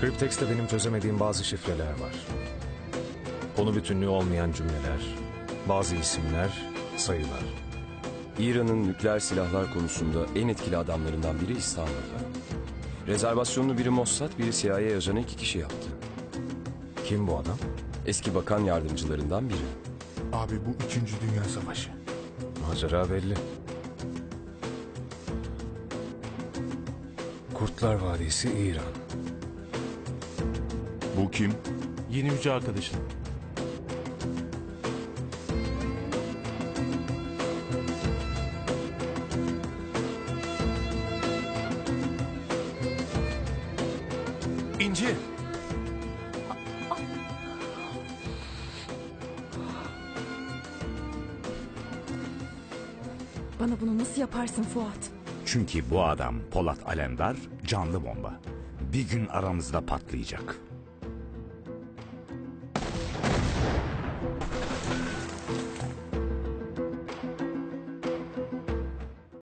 Cryptex'te benim çözemediğim bazı şifreler var. Konu bütünlüğü olmayan cümleler, bazı isimler, sayılar. İran'ın nükleer silahlar konusunda en etkili adamlarından biri İstanbul'da. Rezervasyonunu biri Mossad, biri CIA ajanı iki kişi yaptı. Kim bu adam? Eski bakan yardımcılarından biri. Abi bu 3. Dünya Savaşı. Macera belli. Kurtlar Vadisi İran. Bu kim? Yeni yüce arkadaşın. İnci! Bana bunu nasıl yaparsın Fuat? Çünkü bu adam Polat Alemdar canlı bomba. Bir gün aramızda patlayacak.